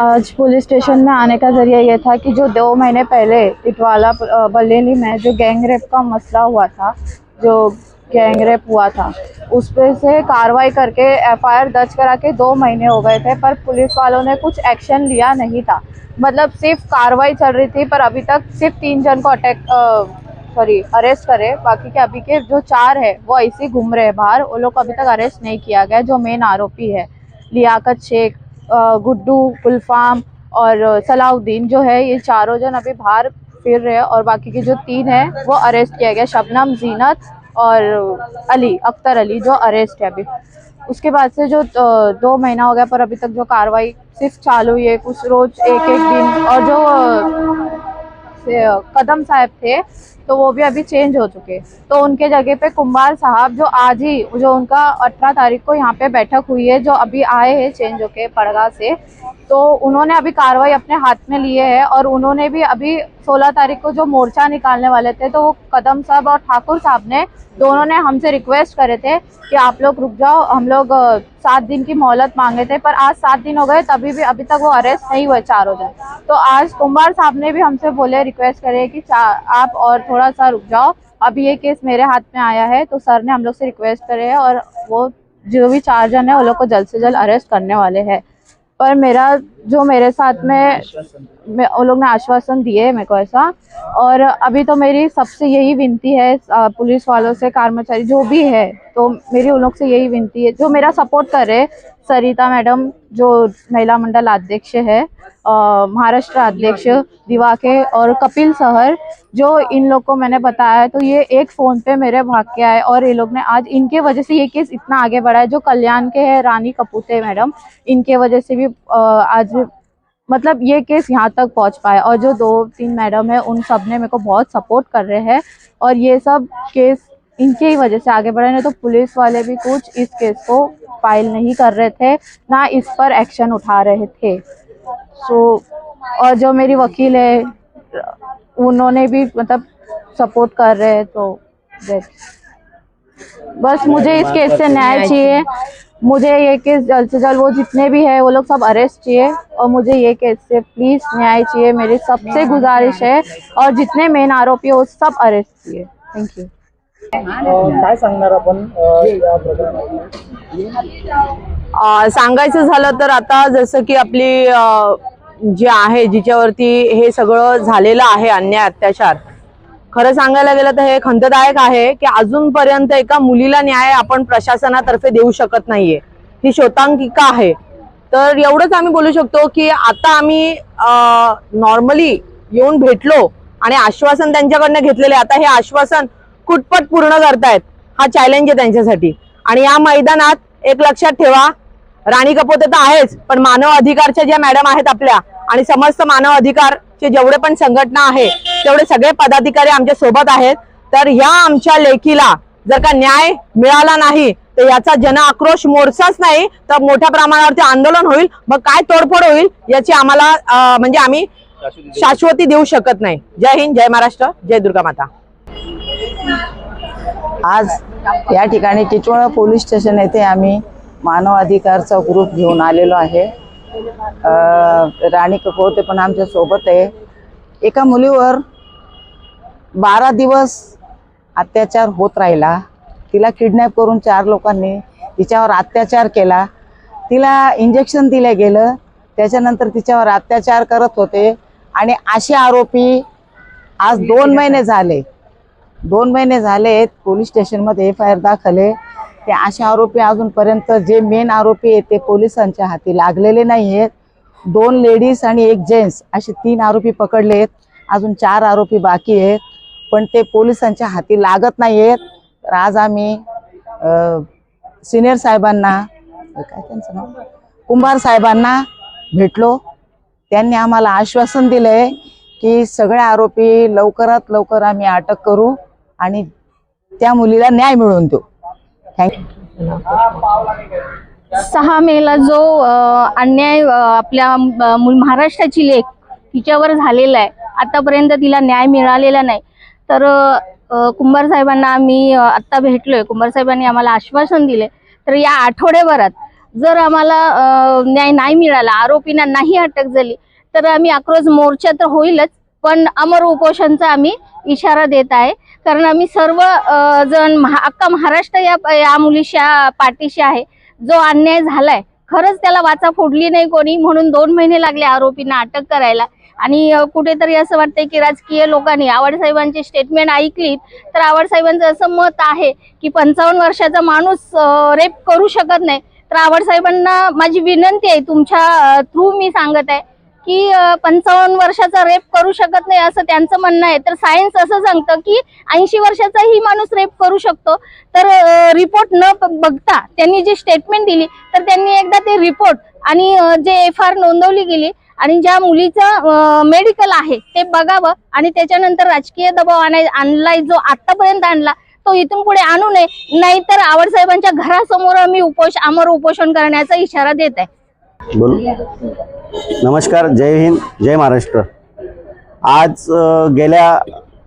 आज police station में आने का ज़रिया ये था कि जो दो महीने पहले इटवाला बलेली में जो गैंग रेप का मसला हुआ था, जो गैंग रेप हुआ था, उस पे से कार्रवाई करके एफआईआर दर्ज करा के दो महीने हो गए थे, पर पुलिस वालों ने कुछ एक्शन लिया नहीं था। मतलब सिर्फ़ कार्रवाई चल रही थी, पर अभी तक सिर्फ़ तीन जन को अटैक सॉरी अरेस्ट करे। बाकी के अभी के जो चार है, वो ऐसे घूम रहे हैं बाहर। वो लोग को अभी तक अरेस्ट नहीं किया गया, जो मेन आरोपी है। लियाकत शेख गुड्डू, गुलफाम और सलाउद्दीन जो है, ये चारों जन अभी बाहर फिर रहे हैं और बाकी के जो तीन है, वो अरेस्ट किया गया। शबनम, जीनत और अली, अख्तर अली जो अरेस्ट है अभी। उसके बाद से जो दो महीना हो गया पर अभी तक जो कार्रवाई सिर्फ़ चालू ही है। कुछ रोज एक एक दिन और जो कदम साहब थे तो वो भी अभी चेंज हो चुके। तो उनके जगह पे कुमार साहब, जो आज ही, जो उनका अठारह तारीख को यहाँ पे बैठक हुई है, जो अभी आए हैं चेंज होके पड़गा से तो उन्होंने अभी कार्रवाई अपने हाथ में लिए है और उन्होंने भी अभी सोलह तारीख को जो मोर्चा निकालने वाले थे तो वो कदम साहब और ठाकुर साहब ने दोनों ने हमसे रिक्वेस्ट करे थे कि आप लोग रुक जाओ, हम लोग सात दिन की मोहलत मांगे थे, पर आज सात दिन हो गए, तभी भी अभी तक वो अरेस्ट नहीं हुए चारों जन। तो आज कुमार साहब ने भी हमसे बोले रिक्वेस्ट करे कि आप और थोड़ा सा रुक जाओ, अभी ये केस मेरे हाथ में आया है तो सर ने हम लोग से रिक्वेस्ट करे है और वो जो भी चार जन है, वो लोग को जल्द से जल्द अरेस्ट करने वाले हैं। पर मेरा, जो मेरे साथ में वो लोग ने आश्वासन दिए मेरे को ऐसा। और अभी तो मेरी सबसे यही विनती है पुलिस वालों से, कर्मचारी, जो भी है तो मेरी उन लोग से यही विनती है, जो मेरा सपोर्ट कर करे सरिता मैडम, जो महिला मंडल अध्यक्ष है महाराष्ट्र अध्यक्ष दिवाके और कपिल सहर, जो इन लोग को मैंने बताया तो ये एक फ़ोन पे मेरे भाग के आए और ये लोग ने आज इनके वजह से ये केस इतना आगे बढ़ा है, जो कल्याण के है, रानी कपूते मैडम, इनके वजह से भी आज मतलब ये केस यहाँ तक पहुँच पाया और जो दो तीन मैडम है, उन सबने मेरे को बहुत सपोर्ट कर रहे हैं और ये सब केस इनके ही वजह से आगे बढ़े नहीं तो पुलिस वाले भी कुछ इस केस को फ़ाइल नहीं कर रहे थे ना इस पर एक्शन उठा रहे थे। सो so, और जो मेरी वकील है उन्होंने भी मतलब सपोर्ट कर रहे हैं तो बस मुझे इस केस से न्याय चाहिए। मुझे ये केस जल्द से जल्द वो जितने भी है वो लोग सब अरेस्ट चाहिए और मुझे ये केस से प्लीज़ न्याय चाहिए। मेरी सबसे गुजारिश है और जितने मेन आरोपी है वो सब अरेस्ट चाहिए। थैंक यू काय सांगणार आपण या प्रकरणात सांगायचं झालं तर आता जसं की आपली जे जी आहे जिच्यावरती हे सगळं झालेलं आहे अन्याय अत्याचार खरं सांगायला गेलं तर हे खंतदायक आहे की अजूनपर्यंत एका मुलीला न्याय आपण प्रशासनातर्फे देऊ शकत नाहीये. ही शोतांकिका आहे. तर एवढंच आम्ही बोलू शकतो की आता आम्ही नॉर्मली येऊन भेटलो आणि आश्वासन त्यांच्याकडनं घेतलेले आता हे आश्वासन कुटपट पूर्ण करतायत. हा चॅलेंज आहे त्यांच्यासाठी. आणि या मैदानात एक लक्षात ठेवा राणी कपूर तर आहेच पण मानव अधिकारच्या ज्या मॅडम आहेत आपल्या आणि समस्त मानव अधिकारचे जेवढे पण संघटना आहे तेवढे सगळे पदाधिकारी आमच्यासोबत आहेत. तर ह्या आमच्या लेखीला जर का न्याय मिळाला नाही तर याचा जन आक्रोश मोर्चाच नाही तर मोठ्या प्रमाणावरती आंदोलन होईल. मग काय तोडफोड होईल याची आम्हाला म्हणजे आम्ही शाश्वती देऊ शकत नाही. जय हिंद जय महाराष्ट्र जय दुर्गा माता. आज या ठिकाणी टिटवाळा पोलीस स्टेशन येथे आम्ही मानव अधिकारचा ग्रुप घेऊन आलेलो आहे. राणी कपोते पण आमच्यासोबत आहे. एका मुलीवर बारा दिवस अत्याचार होत राहिला. तिला किडनॅप करून चार लोकांनी तिच्यावर अत्याचार केला. तिला इंजेक्शन दिलं गेलं. त्याच्यानंतर तिच्यावर अत्याचार करत होते. आणि असे आरोपी आज दोन महिने झाले. दोन महिने झालेत पोलीस स्टेशनमध्ये एफ आय आर दाखल आहे. ते असे आरोपी अजूनपर्यंत जे मेन आरोपी आहेत ते पोलिसांच्या हाती लागलेले नाही आहेत. दोन लेडीज आणि एक जेंट्स असे तीन आरोपी पकडले आहेत. अजून चार आरोपी बाकी आहेत. पण ते पोलिसांच्या हाती लागत नाही आहेत. तर आज आम्ही सिनियर साहेबांना काय त्यांचं नाव? कुंभार साहेबांना भेटलो. त्यांनी आम्हाला आश्वासन दिलं आहे की सगळे आरोपी लवकरात लवकर आम्ही अटक करू. आणि त्या मुलीला न्याय मिळवून देऊ. थँक्यू सहा मेला जो अन्याय आपल्या महाराष्ट्राची लेख तिच्यावर झालेला आहे. आतापर्यंत तिला न्याय मिळालेला नाही. तर कुंभार साहेबांना आम्ही आत्ता भेटलोय. कुंभार साहेबांनी आम्हाला आश्वासन दिले तर या आठवड्याभरात जर आम्हाला न्याय नाही मिळाला आरोपींना नाही अटक झाली तर आम्ही आक्रोश मोर्चा तर होईलच पण अमर उपोषणचा आम्ही इशारा देत आहे. कारण आम्ही सर्व जण महा अख्खा महाराष्ट्र या या मुलीच्या पाठीशी आहे. जो अन्याय झालाय खरंच त्याला वाचा फोडली नाही कोणी. म्हणून दोन महिने लागले आरोपींना अटक करायला. आणि कुठेतरी असं वाटतंय की राजकीय लोकांनी आवडसाहेबांची स्टेटमेंट ऐकली तर आवडसाहेबांचं असं मत आहे की पंचावन्न वर्षाचा माणूस रेप करू शकत नाही. तर आवडसाहेबांना माझी विनंती आहे तुमच्या थ्रू मी सांगत आहे की पंचावन्न वर्षाचा रेप करू शकत नाही असं त्यांचं म्हणणं आहे. तर सायन्स असं सांगतं की ऐंशी वर्षाचाही माणूस रेप करू शकतो. तर रिपोर्ट न बघता त्यांनी जी स्टेटमेंट दिली तर त्यांनी एकदा ते रिपोर्ट आणि जे एफ आर नोंदवली गेली आणि ज्या मुलीचं मेडिकल आहे ते बघावं आणि त्याच्यानंतर राजकीय दबाव आणाय आणलाय जो आतापर्यंत आणला तो इथून पुढे आणू नये. नाहीतर आवडसाहेबांच्या घरासमोर आम्ही उपोष अमर उपोषण करण्याचा इशारा देत आहे. बोल. नमस्कार जय हिंद जय महाराष्ट्र. आज गेल्या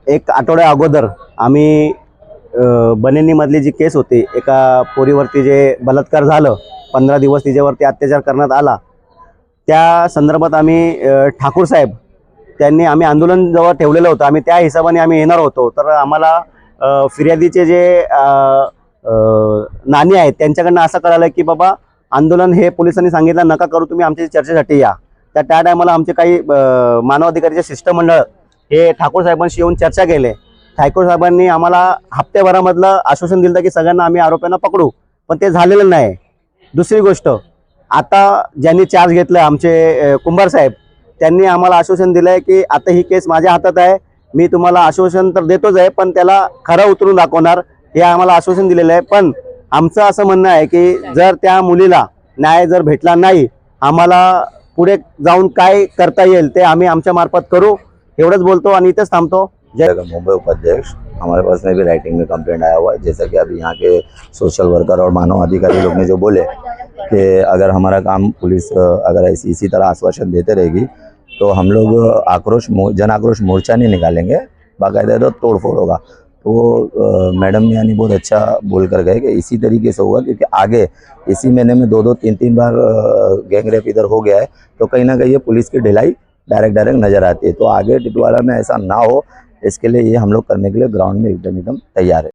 एक आठवड्या अगोदर आम्ही बनेनीमधली जी केस होती एका पोरीवरती जे बलात्कार झालं पंधरा दिवस तिच्यावरती अत्याचार करण्यात आला त्या संदर्भात आम्ही ठाकूर साहेब त्यांनी आम्ही आंदोलन जवळ ठेवलेलं होतं. आम्ही त्या हिशोबाने आम्ही येणार होतो. तर आम्हाला फिर्यादीचे जे नाणी आहेत त्यांच्याकडनं असं कळालं की बाबा आंदोलन हे पोलिसांनी सांगितलं नका करू तुम्ही आमच्या चर्चेसाठी या. तर त्या टायमाला आमचे काही मानवाधिकारीचे शिष्टमंडळ हे ठाकूर साहेबांशी येऊन चर्चा केले. ठाकूर साहेबांनी आम्हाला हप्त्याभरामधलं आश्वासन दिलं की सगळ्यांना आम्ही आरोप्यांना पकडू. पण ते झालेलं नाही. दुसरी गोष्ट आता ज्यांनी चार्ज घेतलं आमचे कुंभार साहेब त्यांनी आम्हाला आश्वासन दिलं आहे की आता ही केस माझ्या हातात आहे. मी तुम्हाला आश्वासन तर देतोच आहे पण त्याला खरं उतरून दाखवणार हे आम्हाला आश्वासन दिलेलं आहे. पण आमचं असं म्हणणं आहे की जर त्या मुलीला न्याय जर भेटला नाही आम्हाला पुढे जाऊन काय करता येईल ते आम्ही आमच्या मार्फत करू. एवढंच बोलतो आणि इथेच थांबतो. जय मुंबई उपाध्यक्ष. हमारे पास में भी राइटिंग में कंप्लेंट आया हुआ है। जैसा कि अभी यहाँ के सोशल वर्कर और मानव अधिकारी लोग ने जो बोले कि अगर हमारा काम पुलिस अगर ऐसी इसी तरह आश्वासन देते रहेगी तो हम लोग आक्रोश मो- जन आक्रोश मोर्चा नहीं निकालेंगे। बाकायदा तो तोड़फोड़ होगा। तो वो मैडम यानी बहुत अच्छा बोल कर गए कि इसी तरीके से होगा क्योंकि आगे इसी महीने में दो दो तीन तीन बार गैंग रेप इधर हो गया है तो कहीं ना कहीं ये पुलिस की ढिलाई डायरेक्ट डायरेक्ट नज़र आती है। तो आगे टिटवाला में ऐसा ना हो, इसके लिए ये हम लोग करने के लिए ग्राउंड में एकदम एकदम तैयार है।